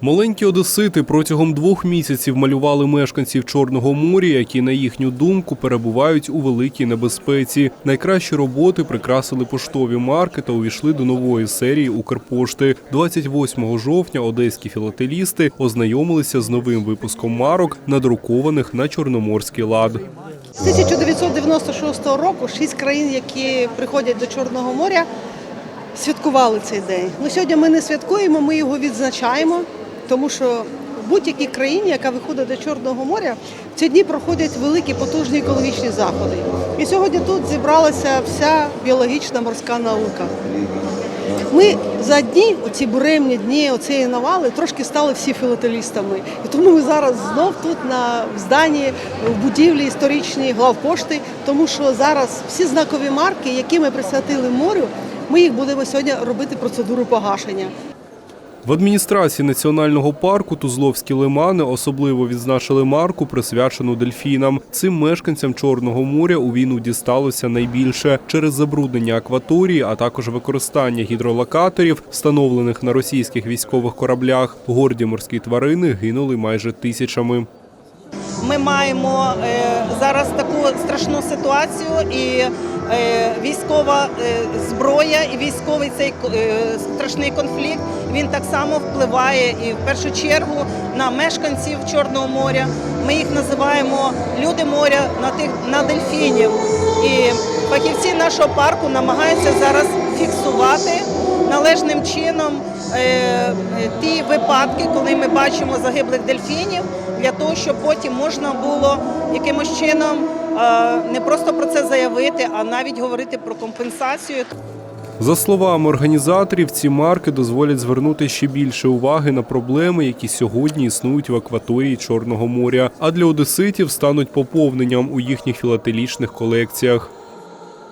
Маленькі одесити протягом двох місяців малювали мешканців Чорного моря, які, на їхню думку, перебувають у великій небезпеці. Найкращі роботи прикрасили поштові марки та увійшли до нової серії Укрпошти. 28 жовтня одеські філателісти ознайомилися з новим випуском марок, надрукованих на чорноморський лад. З 1996 року шість країн, які приходять до Чорного моря, святкували цей день. Ну, сьогодні ми не святкуємо, ми його відзначаємо, тому що в будь-якій країні, яка виходить до Чорного моря, в ці дні проходять великі потужні екологічні заходи. І сьогодні тут зібралася вся біологічна морська наука. Ми за дні, оці буремні дні, оцієї навали, трошки стали всі філателістами. І тому ми зараз знов тут на в зданні, в будівлі історичній главпошти, тому що зараз всі знакові марки, які ми присвятили морю, ми їх будемо сьогодні робити процедуру погашення. В адміністрації національного парку Тузловські лимани особливо відзначили марку, присвячену дельфінам. Цим мешканцям Чорного моря у війну дісталося найбільше через забруднення акваторії, а також використання гідролокаторів, встановлених на російських військових кораблях. Горді морські тварини гинули майже тисячами. Ми маємо е, зараз таку страшну ситуацію, і е, військова е, зброя, і військовий цей е, страшний конфлікт він так само впливає і в першу чергу на мешканців Чорного моря. Ми їх називаємо люди моря на тих на дельфінів. І фахівці нашого парку намагаються зараз фіксувати належним чином ті випадки, коли ми бачимо загиблих дельфінів, для того, щоб потім можна було якимось чином е, не просто про це заявити, а навіть говорити про компенсацію. За словами організаторів, ці марки дозволять звернути ще більше уваги на проблеми, які сьогодні існують в акваторії Чорного моря, а для одеситів стануть поповненням у їхніх філателічних колекціях.